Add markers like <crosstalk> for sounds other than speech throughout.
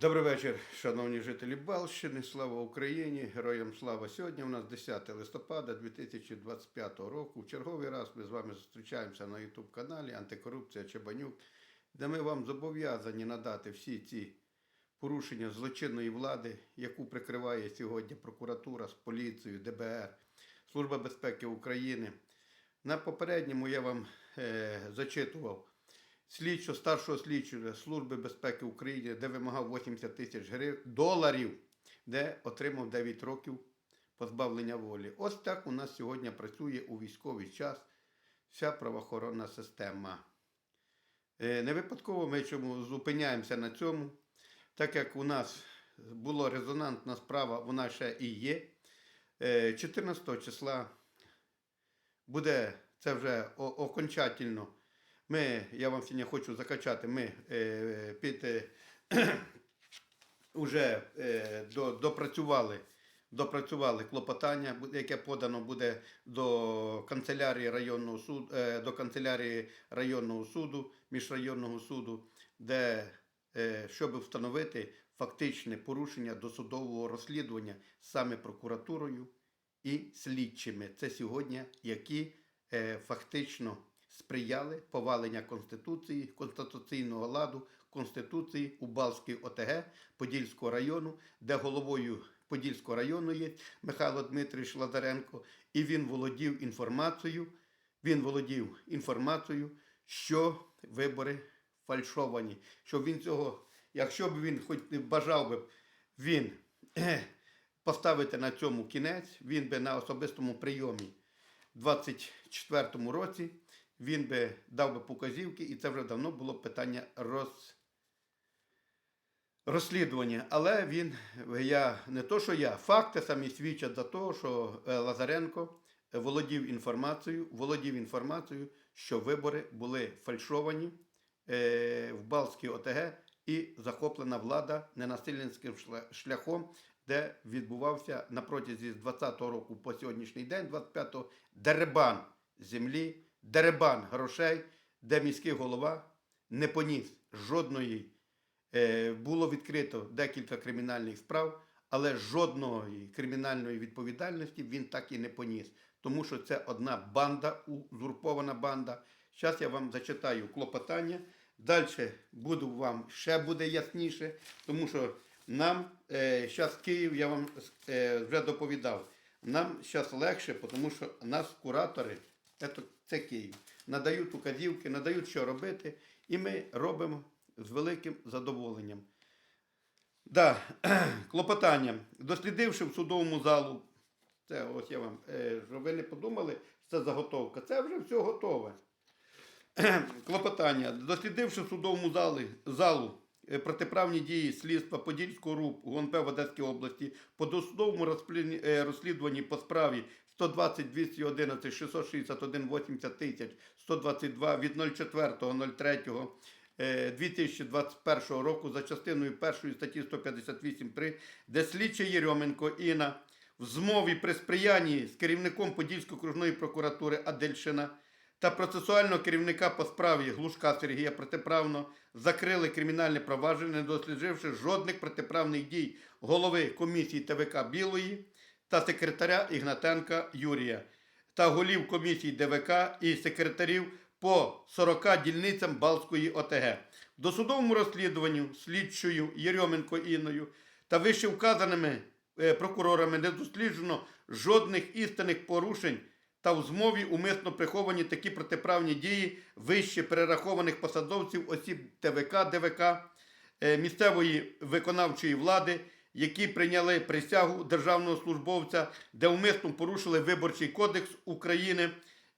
Добрий вечір, шановні жителі Балщини. Слава Україні! Героям слава! Сьогодні у нас 10 листопада 2025 року. В черговий раз ми з вами зустрічаємося на YouTube каналі Антикорупція Чебанюк, де ми вам зобов'язані надати всі ці порушення злочинної влади, яку прикриває сьогодні прокуратура з поліцією, ДБР, Служба безпеки України. На попередньому я вам е, зачитував слідчо старшого слідчого Служби безпеки України, де вимагав 80 тисяч гривень доларів, де отримав 9 років позбавлення волі. Ось так у нас сьогодні працює у військовий час вся правоохоронна система. Е, Не випадково ми чому зупиняємося на цьому, так як у нас була резонансна справа, вона ще і є. Е, 14 числа буде це вже окончательно. Ми, я вам сьогодні хочу закачати, ми е, під, е, <clears throat> уже е, до, допрацювали, допрацювали клопотання, яке подано буде до канцелярії районного суду, е, до канцелярії районного суду, міжрайонного суду, де е, щоб встановити фактичне порушення досудового розслідування саме прокуратурою і слідчими. Це сьогодні, які е, фактично сприяли повалення Конституції, конституційного ладу, Конституції у Балській ОТГ Подільського району, де головою Подільського району є Михайло Дмитрович Лазаренко, і він володів інформацією, він володів інформацією, що вибори фальшовані. Що він цього, якщо б він хоч не бажав би, він поставити на цьому кінець, він би на особистому прийомі 24-му році він би дав би показівки, і це вже давно було питання роз... розслідування. Але він, я не то, що я, факти самі свідчать за те, що е, Лазаренко володів інформацією, володів інформацією, що вибори були фальшовані е, в Балській ОТГ і захоплена влада ненасильницьким шля- шляхом, де відбувався на протязі з 20-го року по сьогоднішній день, 25-го, деребан землі, деребан грошей, де міський голова не поніс жодної. Е, Було відкрито декілька кримінальних справ, але жодної кримінальної відповідальності він так і не поніс. Тому що це одна банда, узурпована банда. Зараз я вам зачитаю клопотання. Далі буду вам ще буде ясніше, тому що нам зараз Київ, я вам е, вже доповідав, нам зараз легше, тому що нас куратори, це, це Київ, надають указівки, надають, що робити, і ми робимо з великим задоволенням. Да, <clears throat> клопотання. Дослідивши в судовому залу, це ось я вам, е, щоб ви не подумали, що це заготовка. Це вже все готове. <clears throat> Клопотання. Дослідивши в судовому залі, залу е, протиправні дії слідства Подільського РУП ГУНП в Одеській області по досудовому е, розслідуванні по справі 120 211 661 80 тисяч 122 від 04.03 е, 2021 року за частиною 1 статті 158 при, де слідчий Єрьоменко Інна в змові при сприянні з керівником Подільської окружної прокуратури Адельшина та процесуального керівника по справі Глушка Сергія протиправно закрили кримінальне провадження, не дослідживши жодних протиправних дій голови комісії ТВК Білої та секретаря Ігнатенка Юрія та голів комісії ДВК і секретарів по 40 дільницям Балської ОТГ. В досудовому розслідуванню слідчою Єрьоменко Інною та вище вказаними е, прокурорами не досліджено жодних істинних порушень та в змові умисно приховані такі протиправні дії вище перерахованих посадовців осіб ТВК, ДВК, е, місцевої виконавчої влади, які прийняли присягу державного службовця, де умисно порушили Виборчий кодекс України,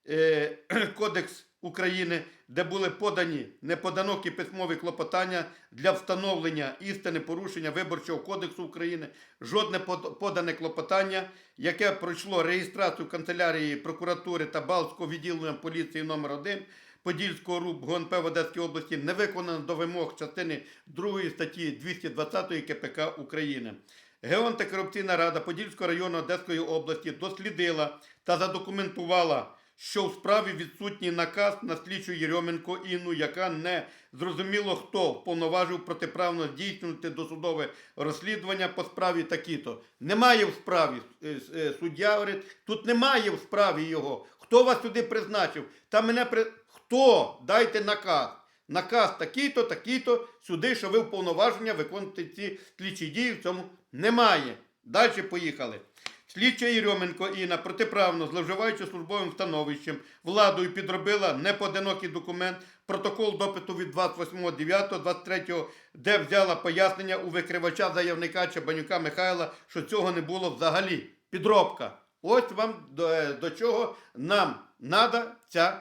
е, <clears throat> Кодекс України, де були подані неподанокі письмові клопотання для встановлення істини порушення Виборчого кодексу України, жодне под- подане клопотання, яке пройшло реєстрацію канцелярії прокуратури та Балтського відділення поліції номер 1 Подільського РУП ГУНП в Одеській області не виконано до вимог частини 2 статті 220 КПК України. Геонтикорупційна рада Подільського району Одеської області дослідила та задокументувала що в справі відсутній наказ на слідчу Єрьоменко Інну, яка не зрозуміло хто повноважив протиправно здійснювати досудове розслідування по справі такі-то. Немає в справі е, е, суддя говорить, тут немає в справі його. Хто вас сюди призначив? Та мене при... Хто? Дайте наказ. Наказ такий-то, такий-то, сюди, що ви вповноваження виконувати ці слідчі дії в цьому немає. Далі поїхали. Слідча Єрьоменко Інна протиправно зловживаючи службовим становищем, владою підробила непоодинокий документ, протокол допиту від 28.09.23, де взяла пояснення у викривача заявника Чебанюка Михайла, що цього не було взагалі. Підробка. Ось вам до, е, до чого нам треба ця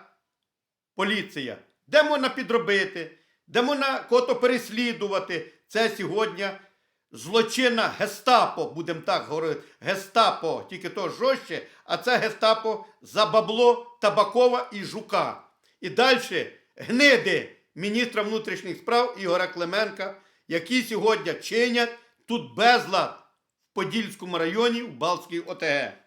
поліція. Де можна підробити, де можна кото переслідувати. Це сьогодні злочинна гестапо, будемо так говорити. Гестапо, тільки то жорстче, а це гестапо за бабло Табакова і Жука. І далі гниди міністра внутрішніх справ Ігора Клименка, які сьогодні чинять тут безлад в Подільському районі в Балтській ОТГ.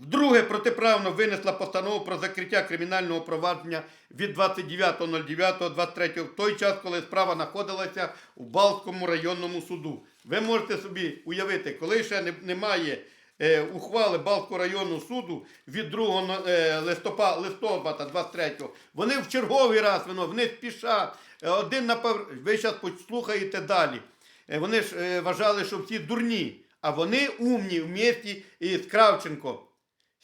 Вдруге протиправно винесла постанову про закриття кримінального провадження від 29.09.23 в той час, коли справа знаходилася у Балтському районному суду. Ви можете собі уявити, коли ще немає е, ухвали Балтського районного суду від 2 е, листопада, листопада 23 вони в черговий раз воно, вони спішать. Е, Один напев... Ви зараз послухаєте далі. Е, Вони ж е, вважали, що всі дурні, а вони умні в місті із Кравченко.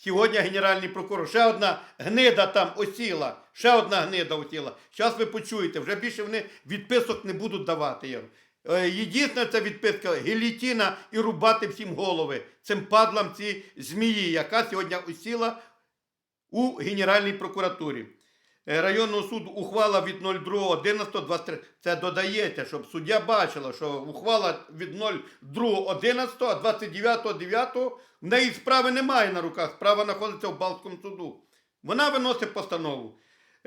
Сьогодні генеральний прокурор. Ще одна гнида там осіла. Ще одна гнида осіла. Зараз ви почуєте, вже більше вони відписок не будуть давати. Е, Єдина ця відписка гелітіна і рубати всім голови. Цим падлам ці змії, яка сьогодні осіла у Генеральній прокуратурі. Е, Районного суду ухвала від 02.11.23. Це додається, щоб суддя бачила, що ухвала від 02.11, а 29.09 в неї справи немає на руках. Справа знаходиться в Балтському суду. Вона виносить постанову.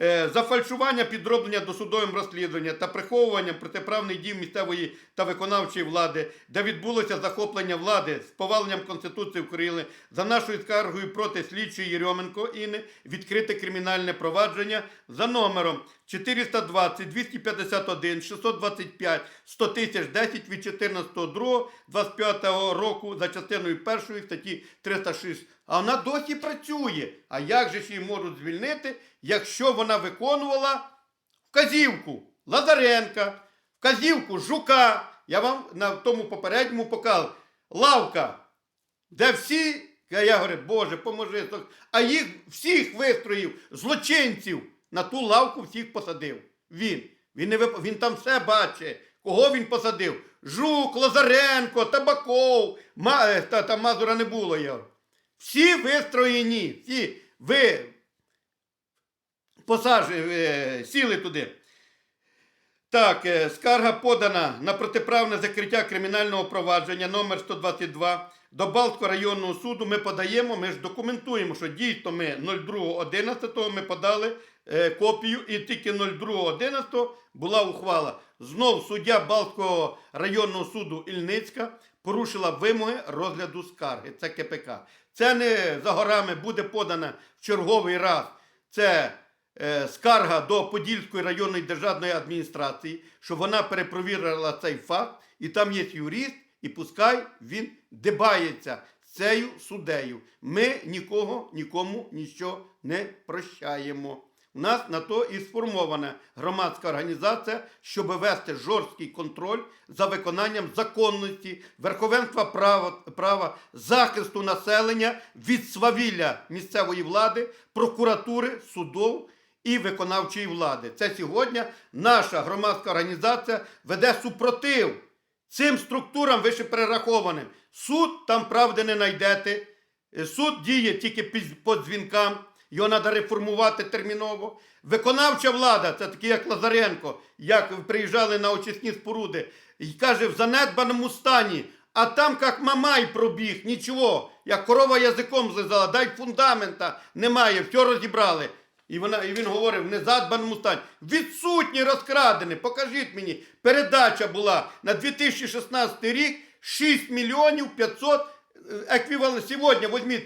Е, Зафальшування підроблення досудовим розслідуванням та приховуванням протиправних дій місцевої та виконавчої влади, де відбулося захоплення влади з поваленням Конституції України за нашою скаргою проти слідчої Єрьоменко Інни відкрите кримінальне провадження за номером 420 251 625 100 тисяч 10 від 14.02.25 року за частиною першої статті 306. А вона досі працює. А як же ж її можуть звільнити, якщо вона виконувала вказівку Лазаренка, вказівку Жука? Я вам на тому попередньому показав. Лавка, де всі, я говорю, Боже, поможи. А їх всіх вистроїв, злочинців, на ту лавку всіх посадив. Він. Він, не вип... він там все бачить. Кого він посадив? Жук, Лазаренко, Табаков, Ма... е, та, та Мазура не було. Я. Всі вистроєні, всі ви посаж... е, сіли туди. Так, е, скарга подана на протиправне закриття кримінального провадження номер 122 до Балтського районного суду. Ми подаємо, ми ж документуємо, що дійсно ми 02.11 ми подали е, копію, і тільки 02.11 була ухвала. Знов суддя Балтського районного суду Ільницька порушила вимоги розгляду скарги. Це КПК. Це не за горами буде подана в черговий раз. Це е, скарга до Подільської районної державної адміністрації, що вона перепровірила цей факт, і там є юрист, і пускай він дебається цією суддею. Ми нікого, нікому нічого не прощаємо. У нас на то і сформована громадська організація, щоб вести жорсткий контроль за виконанням законності, верховенства права, права захисту населення від свавілля місцевої влади, прокуратури, судов і виконавчої влади. Це сьогодні наша громадська організація веде супротив цим структурам вище перерахованим. Суд там правди не знайдете. Суд діє тільки по дзвінкам. Його треба реформувати терміново. Виконавча влада, це такі як Лазаренко, як приїжджали на очисні споруди, і каже, в занедбаному стані. А там як мамай пробіг, нічого, як корова язиком злизала, дай фундамента, немає, все розібрали. І, вона, і він говорив, в незадбаному стані. Відсутні розкрадені. Покажіть мені, передача була на 2016 рік 6 мільйонів 500 е, еквівалент. Сьогодні візьміть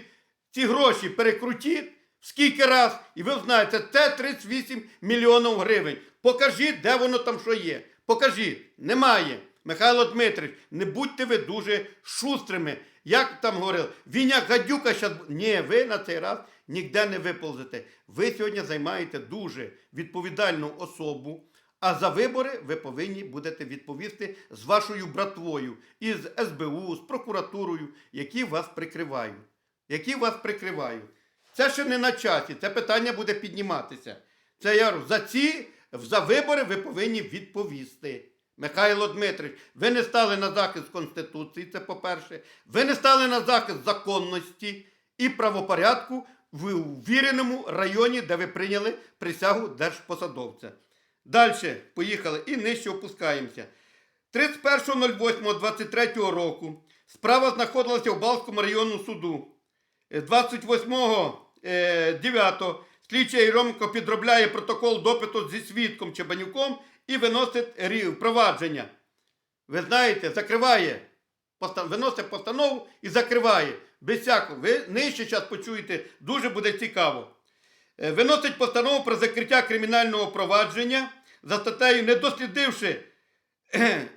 ці гроші, перекрутіть, скільки раз, і ви знаєте, це 38 мільйонів гривень. Покажіть, де воно там що є. Покажіть. Немає. Михайло Дмитрович, не будьте ви дуже шустрими. Як там говорили, Віняк гадюка щас... Ні, ви на цей раз ніде не виползете. Ви сьогодні займаєте дуже відповідальну особу. А за вибори ви повинні будете відповісти з вашою братвою, із СБУ, з прокуратурою, які вас прикривають. Які вас прикривають. Це ще не на часі, це питання буде підніматися. Це я за ці, за вибори ви повинні відповісти. Михайло Дмитрович, ви не стали на захист Конституції, це по-перше. Ви не стали на захист законності і правопорядку в увіреному районі, де ви прийняли присягу держпосадовця. Далі поїхали і нижче опускаємося. 31.08.23 року справа знаходилася в Балському районному суду. 28.09 слідчий Єроменко підробляє протокол допиту зі свідком Чебанюком і виносить впровадження. Ви знаєте, закриває, виносить постанову і закриває. Без всякого. Ви нижче зараз почуєте, дуже буде цікаво. Е, Виносить постанову про закриття кримінального провадження за статтею, не дослідивши, е, е, е,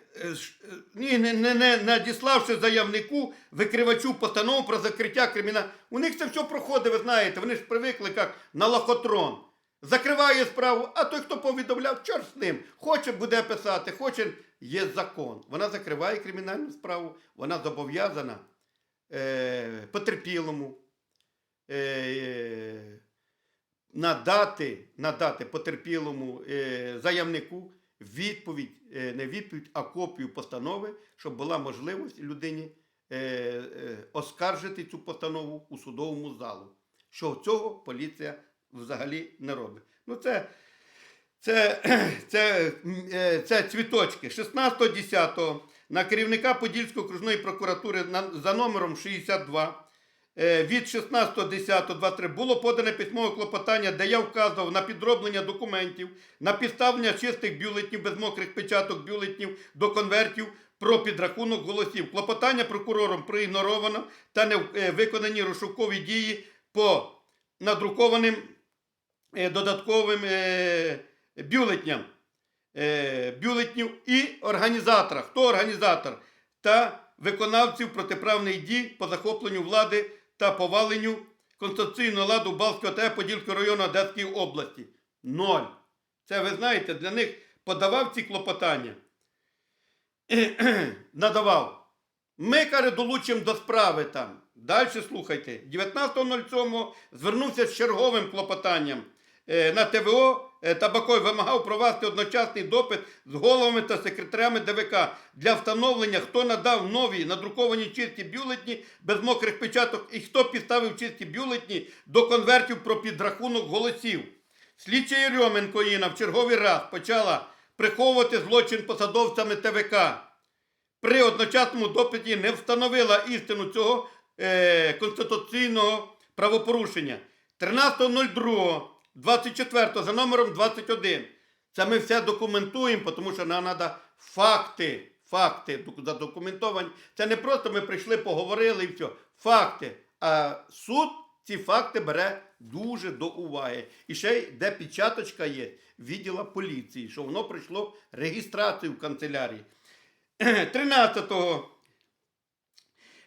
ні, не, не, не надіславши заявнику, викривачу постанову про закриття кримінального. У них це все проходить, ви знаєте, вони ж привикли як на лохотрон. Закриває справу, а той, хто повідомляв, чорт з ним. Хоче буде писати, хоче, є закон. Вона закриває кримінальну справу, вона зобов'язана е, потерпілому. Е, надати, надати потерпілому е, заявнику відповідь, е, не відповідь, а копію постанови, щоб була можливість людині е, е, оскаржити цю постанову у судовому залу. Що цього поліція взагалі не робить. Ну, це, це, <clears throat> це, це цвіточки. 16.10 на керівника Подільської окружної прокуратури за номером 62 е, від 16.10.23 було подане письмове клопотання, де я вказував на підроблення документів, на підставлення чистих бюлетнів без мокрих печаток бюлетнів до конвертів про підрахунок голосів. Клопотання прокурором проігноровано та не е, виконані розшукові дії по надрукованим е, додатковим е, бюлетням. Е, бюлетнів і організатора. Хто організатор? Та виконавців протиправних дій по захопленню влади та поваленню конституційного ладу Балтського та Подільського району Одеської області. Ноль. Це ви знаєте, для них подавав ці клопотання. <clears throat> Надавав. Ми, каже, долучимо до справи там. Далі слухайте. 19.07 звернувся з черговим клопотанням е, на ТВО Табакой вимагав провести одночасний допит з головами та секретарями ДВК для встановлення, хто надав нові надруковані чисті бюлетні без мокрих печаток і хто підставив чисті бюлетні до конвертів про підрахунок голосів. Слідча Єрьоменко Інна в черговий раз почала приховувати злочин посадовцями ТВК при одночасному допиті не встановила істину цього е, конституційного правопорушення. 13.02, 24 за номером 21. Це ми все документуємо, тому що нам треба факти. Факти задокументовані. Це не просто ми прийшли, поговорили і все. Факти. А суд ці факти бере дуже до уваги. І ще де печаточка є відділа поліції, що воно пройшло реєстрацію в канцелярії. <clears throat> 13-го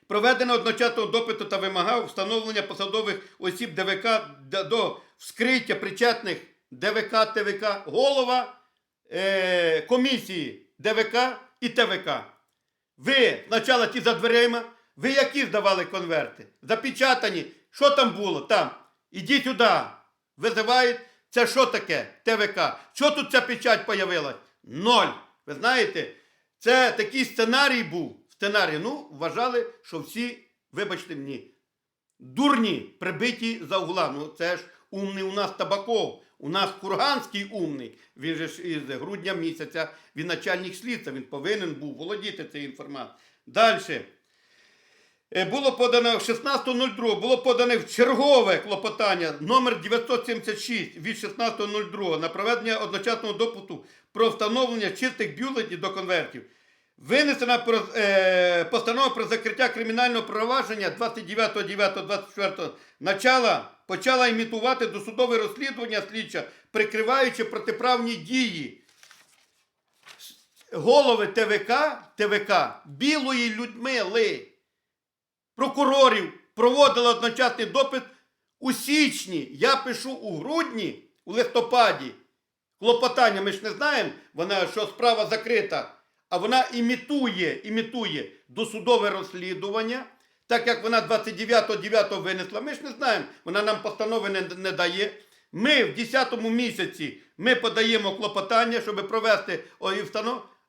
проведено одночасного допиту та вимагав встановлення посадових осіб ДВК до вскриття причетних ДВК, ТВК, голова е, комісії ДВК і ТВК. Ви спочатку ті за дверима, ви які здавали конверти? Запечатані. Що там було? Там. Ідіть сюди. Визивають. Це що таке? ТВК. Що тут ця печать появилась? Ноль. Ви знаєте, це такий сценарій був. Сценарій. Ну, вважали, що всі, вибачте мені, дурні прибиті за угла. Ну, це ж умний у нас табаков. У нас Курганський умний. Він же ж із грудня місяця, він начальник слідства, він повинен був володіти цією інформацією. Далі. Е, Було подано 16.02, було подане в чергове клопотання номер 976 від 16.02 на проведення одночасного допиту про встановлення чистих бюлетнів до конвертів. Винесена е, постанова про закриття кримінального провадження 29.09.24 начала почала імітувати досудове розслідування слідча, прикриваючи протиправні дії голови ТВК, ТВК білої Людмили, прокурорів проводили одночасний допит у січні. Я пишу у грудні, у листопаді. Клопотання ми ж не знаємо, вона, що справа закрита, а вона імітує, імітує досудове розслідування. Так як вона 29.9 винесла, ми ж не знаємо, вона нам постанови не, не дає. Ми в 10 місяці ми подаємо клопотання, щоб провести ой,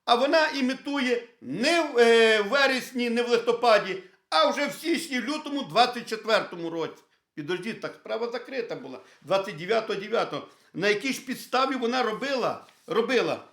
а вона імітує не в е, вересні, не в листопаді, а вже в січні, лютому 24 році. Підождіть, так справа закрита була 29.9. На якій ж підставі вона робила, робила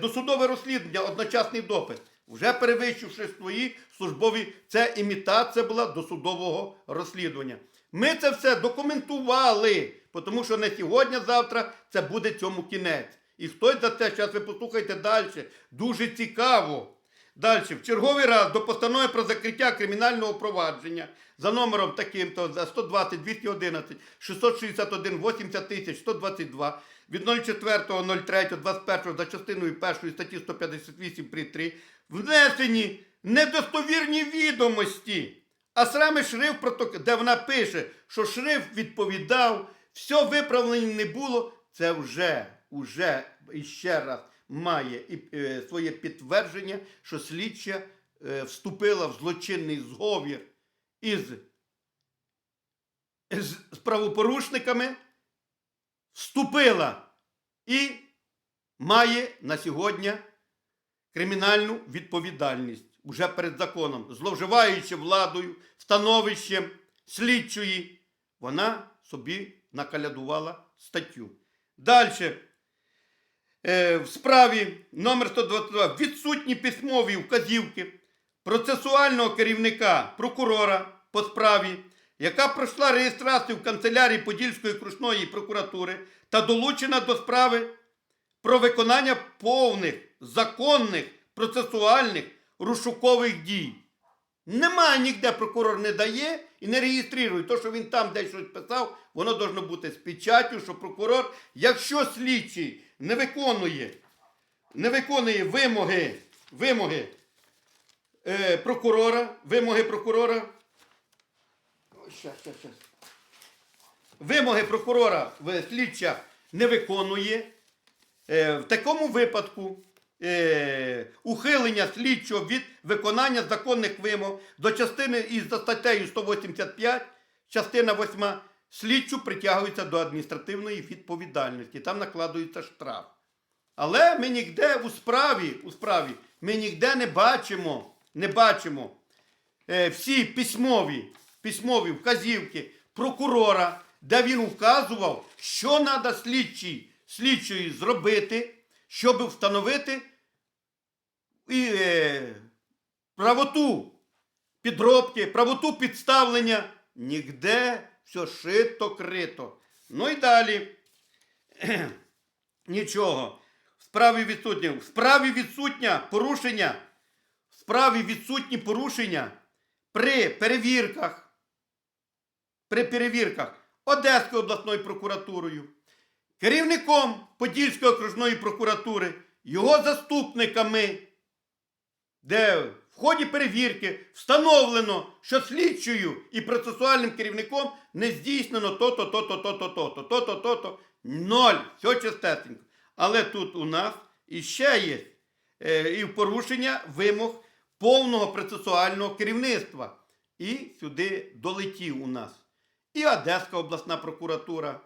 досудове розслідування, одночасний допит, вже перевищивши свої службові, це імітація була досудового розслідування. Ми це все документували, тому що не сьогодні-завтра це буде цьому кінець. І хтось за це, зараз ви послухайте далі, дуже цікаво. Далі, в черговий раз до постанови про закриття кримінального провадження за номером таким-то за 120 211 661 80 тисяч 122 від 04.03.21 за частиною 1 статті 158 при 3 внесені недостовірні відомості. А саме шрифт де вона пише, що шрифт відповідав, все виправлення не було, це вже, уже іще раз має е, своє підтвердження, що слідча е, вступила в злочинний зговір із, з правопорушниками, вступила і має на сьогодні кримінальну відповідальність уже перед законом, зловживаючи владою, становищем слідчої, вона собі накалядувала статтю. Далі. Е, в справі номер 122 відсутні письмові вказівки процесуального керівника прокурора по справі, яка пройшла реєстрацію в канцелярії Подільської окружної прокуратури та долучена до справи про виконання повних законних процесуальних розшукових дій. Немає ніде прокурор не дає і не реєструє. То, що він там десь щось писав, воно должно бути з печаттю, що прокурор, якщо слідчий не виконує, не виконує вимоги, вимоги е, прокурора, вимоги прокурора. Щас, щас, щас. Вимоги прокурора слідча не виконує. Е, в такому випадку е, ухилення слідчого від виконання законних вимог до частини із статтею 185, частина 8, слідчу притягується до адміністративної відповідальності. Там накладується штраф. Але ми ніде у справі, у справі ми ніде не бачимо, не бачимо е, всі письмові, письмові вказівки прокурора, де він вказував, що треба слідчій, слідчої зробити, щоб встановити і, е, правоту підробки, правоту підставлення. Нігде все шито крито. Ну і далі. <clears throat> Нічого. В справі відсутнє. В справі відсутня порушення. В справі відсутні порушення при перевірках. При перевірках Одеською обласною прокуратурою, керівником Подільської окружної прокуратури, його заступниками, де в ході перевірки встановлено, що слідчою і процесуальним керівником не здійснено то-то, то-то, то-то, то-то, то-то, то-то. Ноль. Все чистесенько. Але тут у нас іще є е, і порушення вимог повного процесуального керівництва. І сюди долетів у нас і Одеська обласна прокуратура,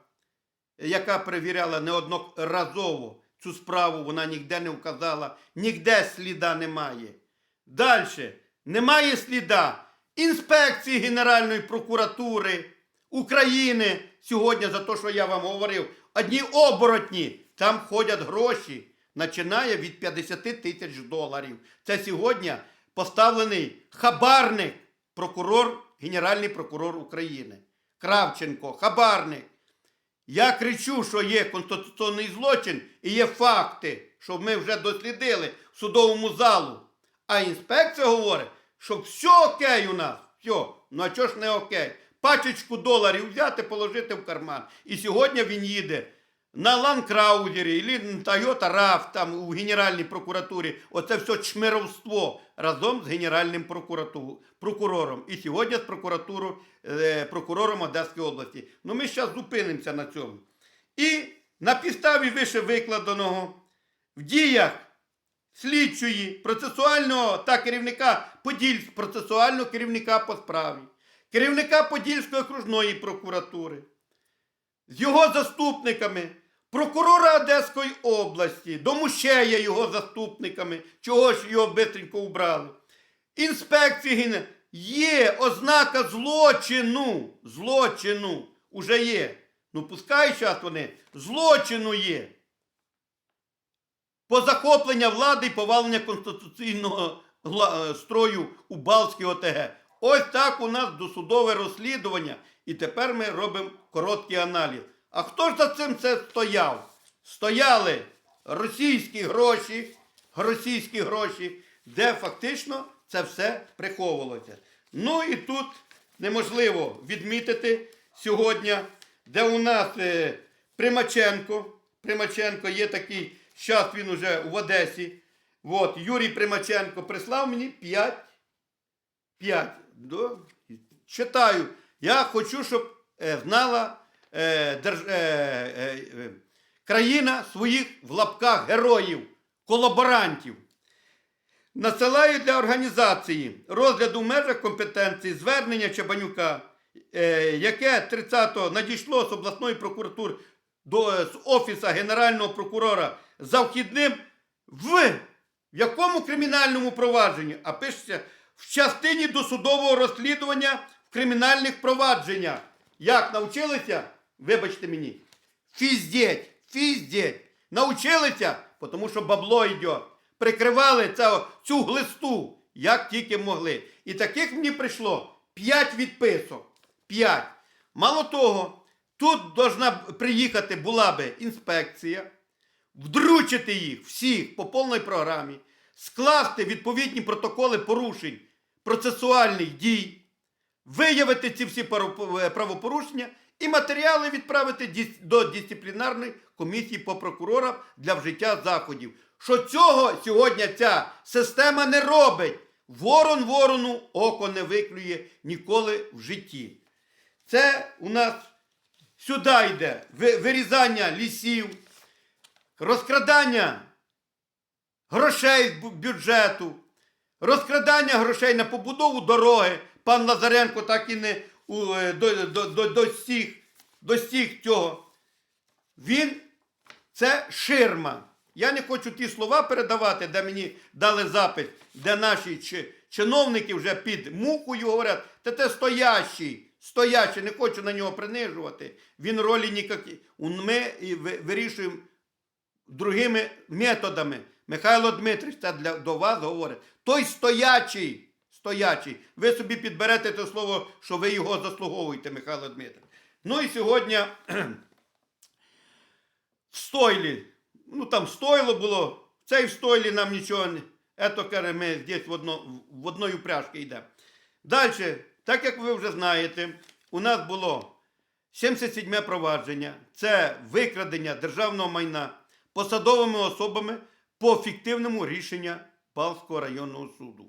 яка перевіряла неодноразово цю справу, вона ніде не вказала, ніде сліда немає. Далі, немає сліда інспекції Генеральної прокуратури України сьогодні за те, що я вам говорив. Одні оборотні, там ходять гроші, починає від 50 тисяч доларів. Це сьогодні поставлений хабарник, прокурор, Генеральний прокурор України. Кравченко, хабарник. Я кричу, що є конституційний злочин і є факти, що ми вже дослідили в судовому залу. А інспекція говорить, що все окей у нас. Все. Ну а чого ж не окей? пачечку доларів взяти, положити в карман. І сьогодні він їде на Ланкраудері, і Toyota RAV, там у Генеральній прокуратурі. Оце все чмировство разом з Генеральним прокурором. І сьогодні з прокуратурою, е, прокурором Одеської області. Ну ми зараз зупинимося на цьому. І на підставі вище викладеного в діях слідчої, процесуального та керівника Подільськ, процесуального керівника по справі, керівника Подільської окружної прокуратури, з його заступниками, прокурора Одеської області, Домущея його заступниками, чого ж його бистренько убрали. Інспекції є ознака злочину. Злочину уже є. Ну, пускай зараз вони злочину є. По захоплення влади і повалення конституційного е, строю у Балтській ОТГ. Ось так у нас досудове розслідування. І тепер ми робимо короткий аналіз. А хто ж за цим це стояв? Стояли російські гроші, російські гроші, де фактично це все приховувалося. Ну і тут неможливо відмітити сьогодні, де у нас е, Примаченко. Примаченко є такий, зараз він уже в Одесі. От, Юрій Примаченко прислав мені 5. 5. До... Читаю. Я хочу, щоб е, знала е, держ... е, е, е, країна своїх в лапках героїв, колаборантів. Насилаю для організації розгляду в межах компетенції звернення Чабанюка, е, яке 30-го надійшло з обласної прокуратури до е, з офіса Генерального прокурора за вхідним в, в якому кримінальному провадженні, а пишеться в частині досудового розслідування в кримінальних провадженнях. Як навчилися, вибачте мені, фіздеть, фіздеть. Научилися, тому що бабло йде. Прикривали ця, цю глисту, як тільки могли. І таких мені прийшло 5 відписок. 5. Мало того, тут должна приїхати була би інспекція, вдручити їх всіх по повній програмі, скласти відповідні протоколи порушень процесуальних дій, виявити ці всі е, правопорушення і матеріали відправити до дисциплінарної комісії по прокурорам для вжиття заходів. Що цього сьогодні ця система не робить. Ворон ворону око не виклює ніколи в житті. Це у нас сюди йде вирізання лісів, розкрадання грошей з бюджету, розкрадання грошей на побудову дороги. Пан Лазаренко так і не е, до, до, достиг цього. Він це ширма. Я не хочу ті слова передавати, де мені дали запит, де наші чи, чиновники вже під мухою говорять, та це стоящий, стоящий, не хочу на нього принижувати. Він ролі ніякі. Ми вирішуємо другими методами. Михайло Дмитрич, це для, до вас говорить. Той стоячий, стоячий. Ви собі підберете те слово, що ви його заслуговуєте, Михайло Дмитрич. Ну і сьогодні <clears throat> в стойлі. Ну там стойло було. В цей в стойлі нам нічого не. Ето ми здесь в, одно, в одної упряжки йдемо. Далі, так як ви вже знаєте, у нас було 77 провадження. Це викрадення державного майна посадовими особами по фіктивному рішенню Павського районного суду.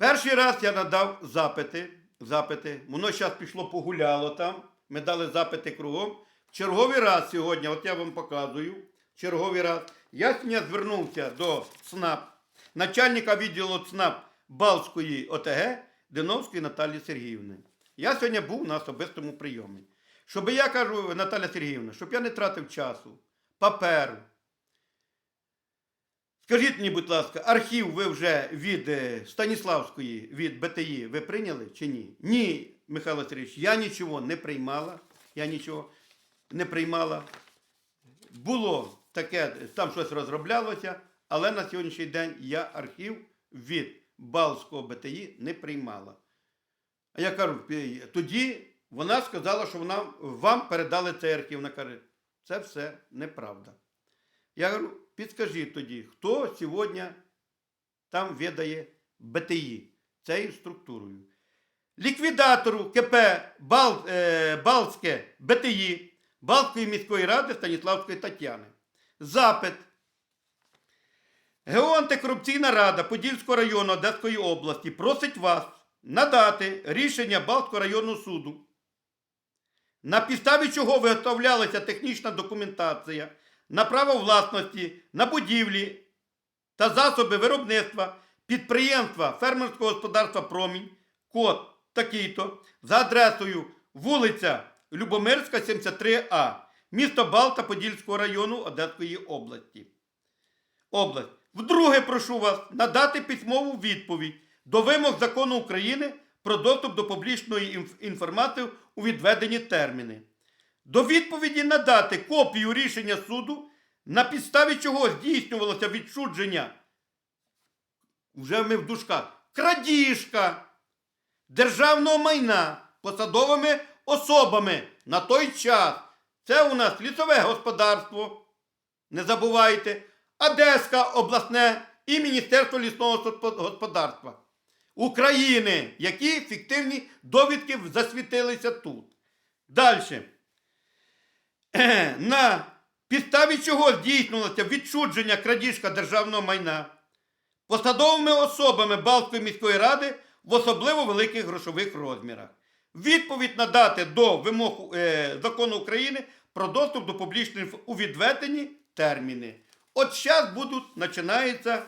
Перший раз я надав запити. запити. Воно зараз пішло погуляло там. Ми дали запити кругом. В черговий раз сьогодні, от я вам показую, черговий раз, я сьогодні звернувся до ЦНАП, начальника відділу ЦНАП Балтської ОТГ Диновської Наталії Сергіївни. Я сьогодні був на особистому прийомі. Щоб я кажу, Наталя Сергіївна, щоб я не тратив часу, паперу. Скажіть мені, будь ласка, архів ви вже від е, Станіславської, від БТІ ви прийняли чи ні? Ні, Михайло Сергійович, я нічого не приймала. Я нічого не приймала. Було таке, там щось розроблялося, але на сьогоднішній день я архів від Балського БТІ не приймала. А я кажу, тоді вона сказала, що вона вам передали цей архів. Вона каже, це все неправда. Я говорю, підскажіть тоді, хто сьогодні там відає БТІ цією структурою? ліквідатору КП Бал, е, Балтське БТІ Балтської міської ради Станіславської Тетяни. Запит. ГО Антикорупційна рада Подільського району Одеської області просить вас надати рішення Балтського районного суду, на підставі чого виготовлялася технічна документація на право власності на будівлі та засоби виробництва підприємства фермерського господарства Промінь, код такий-то, за адресою вулиця Любомирська, 73А, місто Балта Подільського району Одеської області. Область. Вдруге прошу вас надати письмову відповідь до вимог закону України про доступ до публічної інформації у відведені терміни. До відповіді надати копію рішення суду, на підставі чого здійснювалося відчудження. Вже ми в дужках. Крадіжка державного майна посадовими особами на той час. Це у нас лісове господарство. Не забувайте. Одеська обласне і Міністерство лісного господарства України, які фіктивні довідки засвітилися тут. Далі. На підставі чого здійснювалося відчудження крадіжка державного майна посадовими особами Балтської міської ради в особливо великих грошових розмірах. Відповідь надати до вимог е, закону України про доступ до публічної у відведені терміни. От зараз будуть, починається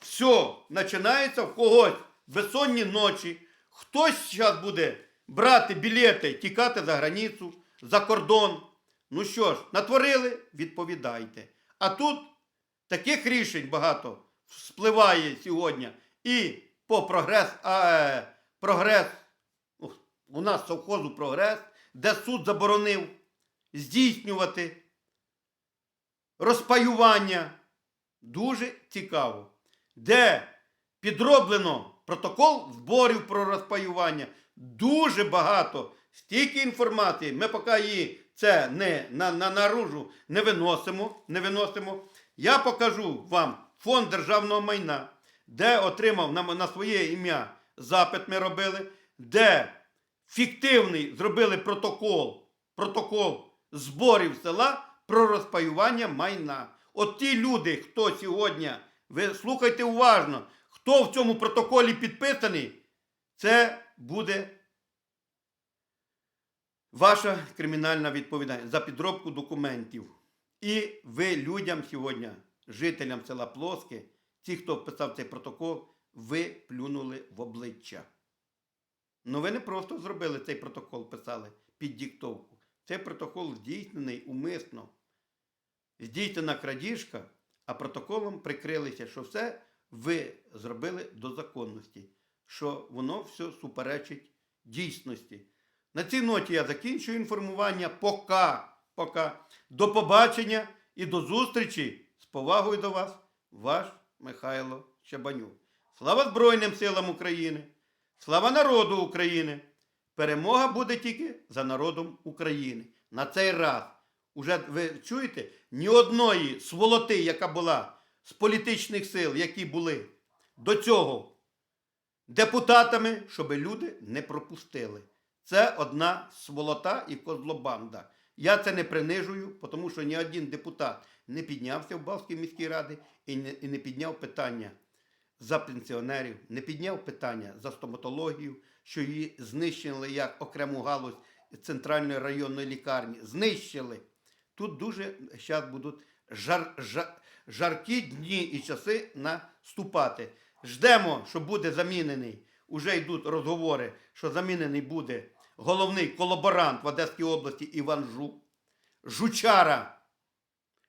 все, починається в когось безсонні ночі. Хтось зараз буде брати білети, тікати за границю, за кордон. Ну що ж, натворили, відповідайте. А тут таких рішень багато спливає сьогодні і по прогрес, а, е, прогрес, у нас совхозу прогрес, де суд заборонив здійснювати розпаювання. Дуже цікаво. Де підроблено протокол зборів про розпаювання. Дуже багато. Стільки інформації. Ми поки її це не на, на наружу не виносимо, не виносимо. Я покажу вам фонд державного майна, де отримав на, на своє ім'я запит ми робили, де фіктивний зробили протокол, протокол зборів села про розпаювання майна. От ті люди, хто сьогодні, ви слухайте уважно, хто в цьому протоколі підписаний, це буде ваша кримінальна відповідальність за підробку документів. І ви людям сьогодні, жителям села Плоске, ті, хто вписав цей протокол, ви плюнули в обличчя. Ну ви не просто зробили цей протокол, писали під диктовку. Цей протокол здійснений умисно. Здійснена крадіжка, а протоколом прикрилися, що все ви зробили до законності, що воно все суперечить дійсності. На цій ноті я закінчую інформування. Пока. Пока. До побачення і до зустрічі. З повагою до вас, ваш Михайло Чабанюк. Слава Збройним силам України! Слава народу України! Перемога буде тільки за народом України. На цей раз. Уже ви чуєте, ні одної сволоти, яка була з політичних сил, які були до цього депутатами, щоб люди не пропустили. Це одна сволота і козлобанда. Я це не принижую, тому що ні один депутат не піднявся в Балській міській раді і не, і не підняв питання за пенсіонерів, не підняв питання за стоматологію, що її знищили як окрему галузь центральної районної лікарні. Знищили. Тут дуже зараз будуть жар, жар, жаркі дні і часи наступати. Ждемо, що буде замінений. Уже йдуть розговори, що замінений буде головний колаборант в Одеській області Іван Жук, Жучара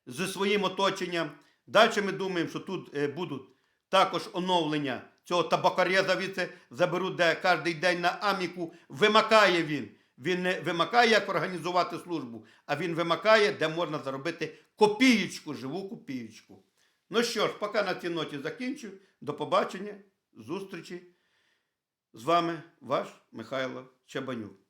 зі своїм оточенням. Далі ми думаємо, що тут е, будуть також оновлення цього табакарєза звідси заберуть, де кожен день на Аміку вимакає він. Він не вимакає, як організувати службу, а він вимакає, де можна заробити копієчку, живу копієчку. Ну що ж, поки на цій ноті закінчу. До побачення, зустрічі. З вами ваш Михайло Чабанюк.